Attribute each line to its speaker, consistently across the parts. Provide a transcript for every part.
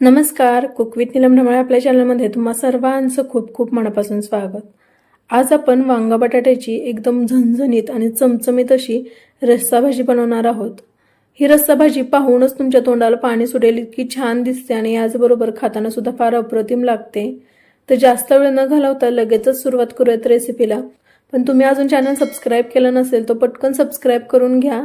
Speaker 1: नमस्कार cook with ढमाळे आपल्या चॅनलमध्ये तुम्हा सर्वांचं खूप खूप मनापासून स्वागत. आज आपण वांगा बटाट्याची एकदम झणझणीत आणि चमचमीत अशी रस्सा भाजी बनवणार आहोत. ही रस्सा भाजी पाहूनच तुमच्या तोंडाला पाणी सुटेल इतकी छान दिसते आणि याचबरोबर खाताना सुद्धा फार अप्रतिम लागते. तर जास्त वेळ न घालवता लगेचच सुरुवात करूयात रेसिपीला पण तुम्ही अजून चॅनल सबस्क्राईब केलं नसेल तर पटकन सबस्क्राईब करून घ्या.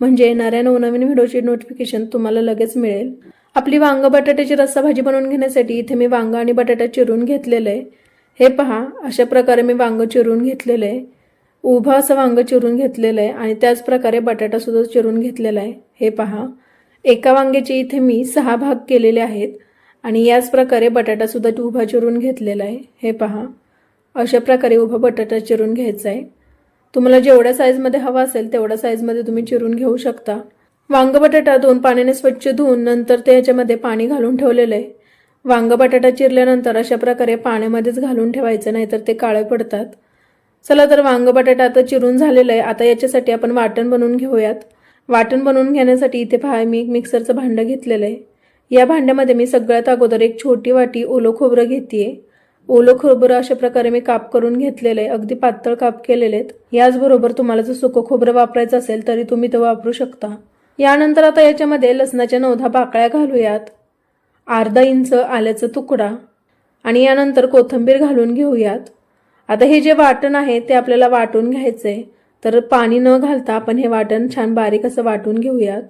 Speaker 1: म्हणजे येणाऱ्या नवनवीन व्हिडिओची नोटिफिकेशन तुम्हाला लगेच मिळेल. आपली वांग बटाट्याची रस्सा भाजी बनवून घेण्यासाठी इथे मी वांग आणि बटाटा चिरून घेतलेलं आहे. हे पहा अशा प्रकारे मी वांग चिरून घेतलेलं आहे. उभं असं वांग चिरून घेतलेलं आहे आणि त्याचप्रकारे बटाटासुद्धा चिरून घेतलेला आहे. हे पहा एका वांग्याचे इथे मी सहा भाग केलेले आहेत आणि याच प्रकारे बटाटासुद्धा उभा चिरून घेतलेला आहे. हे पहा अशा प्रकारे उभा बटाटा चिरून घ्यायचा आहे. तुम्हाला जेवढ्या साईजमध्ये हवा असेल तेवढ्या साईजमध्ये तुम्ही चिरून घेऊ शकता. वांग बटाटा दोन पाण्याने स्वच्छ धुवून नंतर ते याच्यामध्ये पाणी घालून ठेवलेलं आहे. वांग बटाटा चिरल्यानंतर अशा प्रकारे पाण्यामध्येच घालून ठेवायचं नाहीतर ते काळे पडतात. चला तर वांग बटाटा आता चिरून झालेलं आहे. आता याच्यासाठी आपण वाटण बनवून घेऊयात. वाटण बनवून घेण्यासाठी इथे पहा मी एक मिक्सरचं भांडं घेतलेलं आहे. या भांड्यामध्ये मी सगळ्यात अगोदर एक छोटी वाटी ओलं खोबरं घेते ओलं खोबरं अशा प्रकारे मी काप करून घेतलेलं आहे. अगदी पातळ काप केलेले आहेत. याचबरोबर तुम्हाला जर सुकं खोबरं वापरायचं असेल तरी तुम्ही ते वापरू शकता. यानंतर आता याच्यामध्ये लसणाच्या नवधा पाकळ्या घालूयात. अर्धा इंच आल्याचा तुकडा. आणि यानंतर कोथिंबीर घालून घेऊयात. आता हे जे वाटण आहे ते आपल्याला वाटून घ्यायचं आहे. तर पाणी न घालता आपण हे वाटण छान बारीक असं वाटून घेऊयात.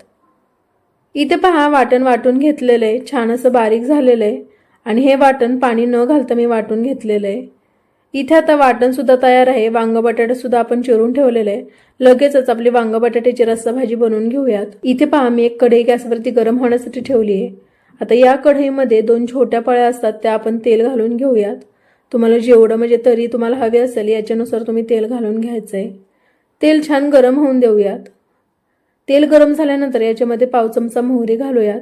Speaker 1: इथे पहा वाटण वाटून घेतलेलं आहे. छान असं बारीक झालेलं आहे. आणि हे वाटण पाणी न घालता मी वाटून घेतलेलं आहे. इथे आता वाटणसुद्धा तयार आहे. वांग बटाटेसुद्धा आपण चिरून ठेवलेलं आहे. लगेचच आपली वांग बटाट्याची रस्सा भाजी बनवून घेऊयात. इथे पहा मी एक कढई गॅसवरती गरम होण्यासाठी ठेवली आहे. आता या कढईमध्ये दोन छोट्या पळ्या असतात त्या आपण तेल घालून घेऊयात. तुम्हाला जेवढं म्हणजे तरी तुम्हाला हवे असेल याच्यानुसार तुम्ही तेल घालून घ्यायचं आहे. तेल छान गरम होऊन देऊयात. तेल गरम झाल्यानंतर याच्यामध्ये पाव चमचा मोहरी घालूयात.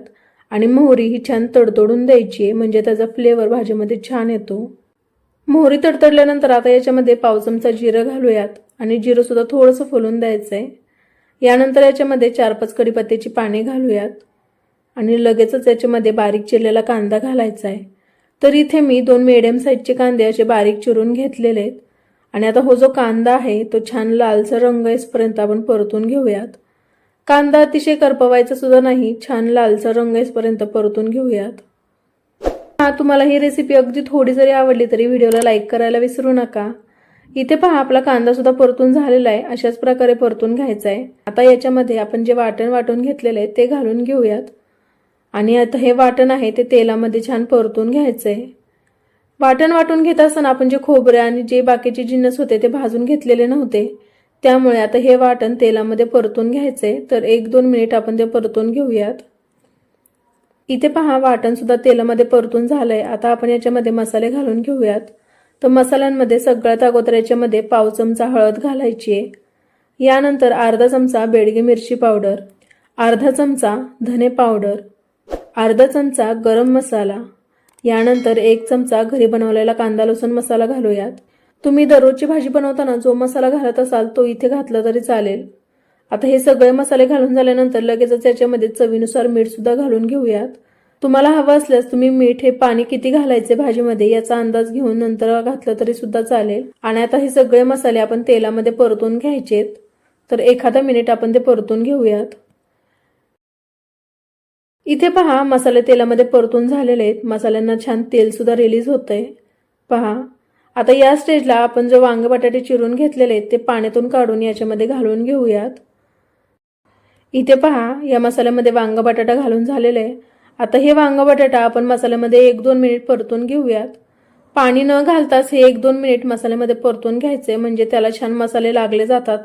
Speaker 1: आणि मोहरी ही छान तडतडून द्यायची आहे म्हणजे त्याचा फ्लेवर भाजीमध्ये छान येतो. मोहरी तडतडल्यानंतर आता याच्यामध्ये पाव चमचा जिरं घालूयात. आणि जिरं सुद्धा थोडंसं फुलून द्यायचं आहे यानंतर याच्यामध्ये चार पाच कडीपत्त्याची पाने घालूयात. आणि लगेचच याच्यामध्ये बारीक चिरलेला कांदा घालायचा आहे तर इथे मी दोन मिडियम साईजचे कांदे असे बारीक चिरून घेतलेले आहेत आणि आता हो जो कांदा आहे तो छान लालसर रंग येसपर्यंत आपण परतून घेऊयात. कांदा अतिशय करपवायचा सुद्धा नाही छान लालसर रंग येसपर्यंत परतून घेऊयात. हा तुम्हाला ही रेसिपी अगदी थोडी जरी आवडली तरी व्हिडिओला लाईक करायला विसरू नका. इथे पहा आपला कांदा सुद्धा परतून झालेला आहे. अशाच प्रकारे परतून घ्यायचा आहे आता याच्यामध्ये आपण जे वाटण वाटून घेतलेलं आहे ते घालून घेऊयात. आणि आता हे वाटण आहे ते तेलामध्ये छान परतून घ्यायचं आहे वाटण वाटून घेत असताना आपण जे खोबरे आणि जे बाकीचे जिन्नस होते ते भाजून घेतलेले नव्हते. त्यामुळे आता हे वाटण तेलामध्ये परतून घ्यायचंय. तर एक दोन मिनिट आपण ते परतून घेऊयात. इथे पहा वाटण सुद्धा तेलामध्ये परतून झालंय. आता आपण याच्यामध्ये मसाले घालून घेऊयात. तर मसाल्यांमध्ये सगळ्यात अगोदर याच्यामध्ये पाव चमचा हळद घालायची आहे. यानंतर अर्धा चमचा बेडगी मिरची पावडर अर्धा चमचा धने पावडर अर्धा चमचा गरम मसाला यानंतर एक चमचा घरी बनवलेला कांदा लसूण मसाला घालूयात. तुम्ही दररोजची भाजी बनवताना जो मसाला घालत असाल तो इथे घातला तरी चालेल. आता हे सगळे मसाले घालून झाल्यानंतर लगेचच याच्यामध्ये चवीनुसार मीठ सुद्धा घालून घेऊयात. तुम्हाला हवं असल्यास तुम्ही मीठ हे पाणी किती घालायचे भाजीमध्ये याचा अंदाज घेऊन नंतर घातलं तरी सुद्धा चालेल. आणि आता हे सगळे मसाले आपण तेलामध्ये परतून घ्यायचेत. तर एखादा मिनिट आपण ते परतून घेऊयात. इथे पहा मसाले तेलामध्ये परतून झालेले आहेत. मसाल्यांना छान तेल सुद्धा रिलीज होतंय. पहा. आता या स्टेजला आपण जो वांगे बटाटे चिरून घेतलेले आहेत ते पाण्यातून काढून याच्यामध्ये घालून घेऊयात. इथे पहा या मसाल्यामध्ये वांग बटाटा घालून झालेलं आहे. आता हे वांग बटाटा आपण मसाल्यामध्ये एक दोन मिनिट परतून घेऊयात. पाणी न घालताच हे एक दोन मिनिट मसाल्यामध्ये परतून घ्यायचे म्हणजे त्याला छान मसाले लागले जातात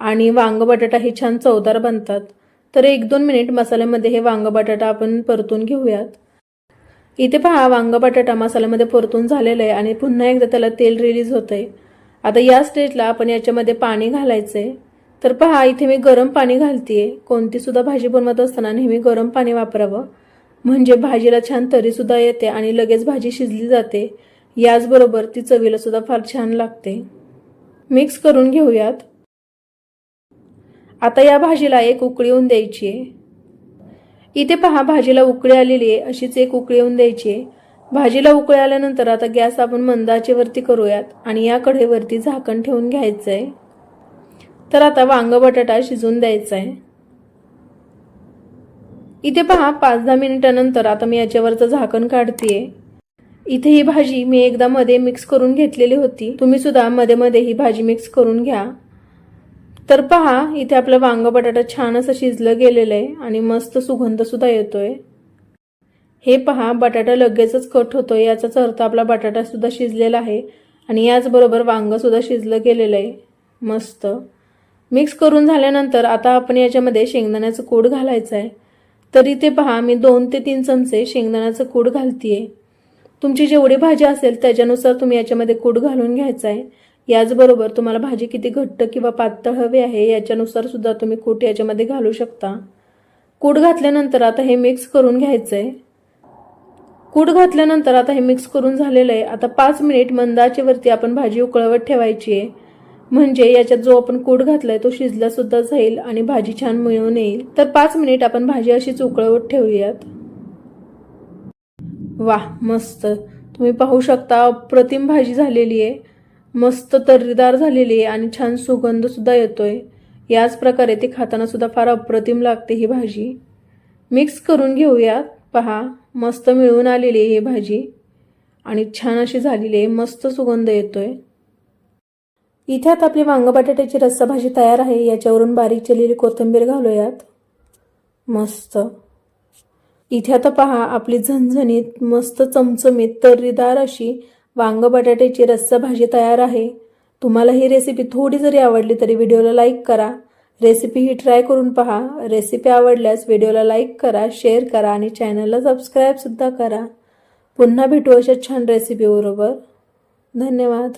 Speaker 1: आणि वांग बटाटा हे छान चवदार बनतात. तर एक दोन मिनिट मसाल्यामध्ये हे वांग बटाटा आपण परतून घेऊयात. इथे पहा वांग बटाटा मसाल्यामध्ये परतून झालेलं आहे आणि पुन्हा एकदा त्याला तेल रिलीज होतंय. आता या स्टेजला आपण याच्यामध्ये पाणी घालायचंय. तर पहा इथे मी गरम पाणी घालते कोणतीसुद्धा भाजी बनवत असताना नेहमी गरम पाणी वापरावं. म्हणजे भाजीला छान तरीसुद्धा येते आणि लगेच भाजी शिजली जाते. याचबरोबर ती चवीला सुद्धा फार छान लागते. मिक्स करून घेऊयात. आता या भाजीला एक उकळी येऊन द्यायची आहे इथे पहा भाजीला उकळी आलेली आहे. अशीच एक उकळी येऊन द्यायची आहे भाजीला उकळी आल्यानंतर आता गॅस आपण मंदाचेवरती करूयात आणि या कढईवरती झाकण ठेवून घ्यायचं आहे तर आता वांग बटाटा शिजून द्यायचा आहे इथे पहा पाच दहा मिनिटानंतर आता मी याच्यावरचं झाकण काढतेय. इथे ही भाजी मी एकदा मध्ये मिक्स करून घेतलेली होती. तुम्ही सुद्धा मध्ये मध्ये ही भाजी मिक्स करून घ्या. तर पहा इथे आपलं वांग बटाटा छान असं शिजलं गेलेलं आहे आणि मस्त सुगंध सुद्धा येतोय. हे पहा बटाटा लगेचच कट होतोय. याचाच अर्थ आपला बटाटा सुद्धा शिजलेला आहे आणि याचबरोबर वांग सुद्धा शिजलं गेलेलं आहे मस्त. मिक्स करून झाल्यानंतर आता आपण याच्यामध्ये शेंगदाण्याचं कूड घालायचं आहे तर इथे पहा मी दोन ते तीन चमचे शेंगदाण्याचं कूड घालतीये. तुमची जेवढी भाजी असेल त्याच्यानुसार तुम्ही याच्यामध्ये कूड घालून घ्यायचं आहे याचबरोबर तुम्हाला भाजी किती घट्ट किंवा पातळ हवी आहे याच्यानुसार सुद्धा तुम्ही कूट याच्यामध्ये घालू शकता. कूड घातल्यानंतर आता हे मिक्स करून घ्यायचं आहे कूड घातल्यानंतर आता हे मिक्स करून झालेलं आहे. आता पाच मिनिट मंदाचेवरती आपण भाजी उकळवत ठेवायची आहे म्हणजे याच्यात जो आपण कूड घातलाय तो शिजला सुद्धा जाईल आणि भाजी छान मिळून येईल. तर पाच मिनिट आपण भाजी अशीच उकळवत ठेवूयात. वा मस्त. तुम्ही पाहू शकता अप्रतिम भाजी झालेली आहे. मस्त तर्रीदार झालेली आहे आणि छान सुगंध सुद्धा येतोय. याच प्रकारे ती खाताना सुद्धा फार अप्रतिम लागते ही भाजी. मिक्स करून घेऊयात. पहा मस्त मिळून आलेली आहे ही भाजी. आणि छान अशी झालेली आहे. मस्त सुगंध येतोय. इथे आता आपली वांग बटाट्याची रस्सा भाजी तयार आहे. याच्यावरून बारीक चिरलेली कोथिंबीर घालूयात मस्त. इथे आता पहा आपली झणझणीत मस्त चमचमीत तर्रीदार अशी वांग बटाट्याची रस्सा भाजी तयार आहे. तुम्हाला ही रेसिपी थोडी जरी आवडली तरी व्हिडिओला लाईक करा. रेसिपी ही ट्राय करून पहा. रेसिपी आवडल्यास व्हिडिओला लाईक करा शेअर करा आणि चॅनलला सबस्क्राईबसुद्धा करा. पुन्हा भेटू अशा छान रेसिपीबरोबर धन्यवाद.